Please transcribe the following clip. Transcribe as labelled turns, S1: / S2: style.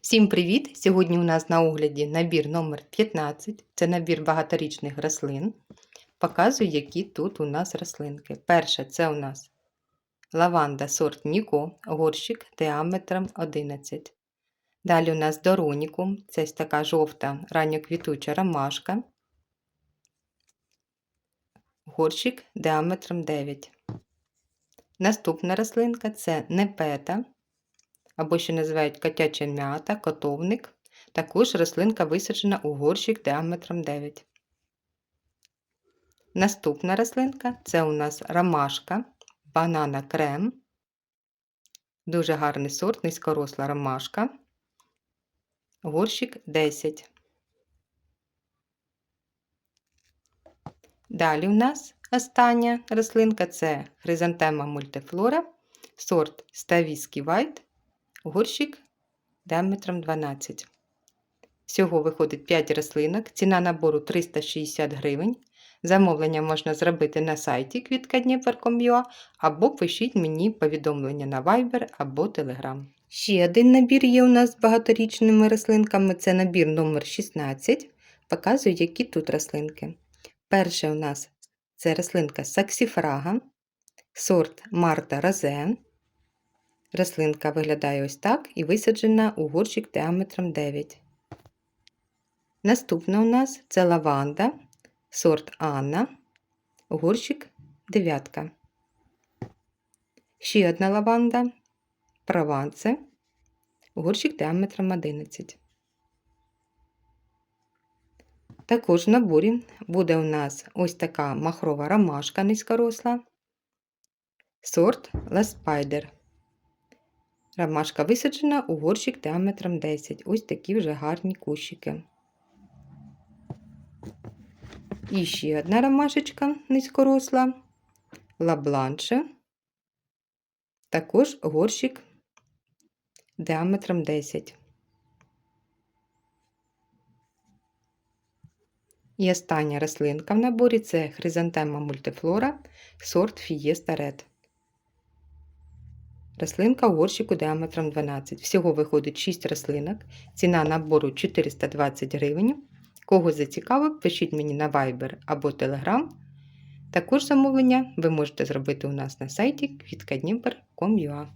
S1: Всім привіт! Сьогодні у нас на огляді набір номер 15 Це набір багаторічних рослин. Показую, які тут у нас рослинки. Перша це у нас лаванда сорт Ніко, горщик діаметром 11. Далі у нас доронікум, це така жовта ранньоквітуча ромашка. Горщик діаметром 9. Наступна рослинка це непета або ще називають котяча м'ята, котовник. Також рослинка висаджена у горщик діаметром 9. Наступна рослинка це у нас ромашка, банана крем. Дуже гарний сорт, низькоросла ромашка. Горщик 10. Далі у нас остання рослинка це хризантема мультифлора, сорт Ставіський White, горщик діаметром 12. Всього виходить 5 рослинок, ціна набору 360 гривень. Замовлення можна зробити на сайті квіткадніпер.com.ua або пишіть мені повідомлення на Viber або Telegram. Ще один набір є у нас з багаторічними рослинками це набір номер 16. Показую, які тут рослинки. Перша у нас це рослинка саксіфрага, сорт Марта Розе. Рослинка виглядає ось так і висаджена у горщик діаметром 9. Наступна у нас це лаванда, сорт Анна, горщик 9. Ще одна лаванда Прованце, горщик діаметром 11. Також в наборі буде у нас ось така махрова ромашка низькоросла, сорт Spider. Ромашка висаджена у горщик діаметром 10. Ось такі вже гарні кущики. І ще одна ромашечка низькоросла, лабланше. Також горщик діаметром 10. І остання рослинка в наборі це хризантема мультифлора, сорт Fiesta Red. Рослинка у горщику діаметром 12. Всього виходить 6 рослинок. Ціна набору 420 гривень. Кого зацікавив, пишіть мені на Viber або Telegram. Також замовлення ви можете зробити у нас на сайті квіткадніпер.com.ua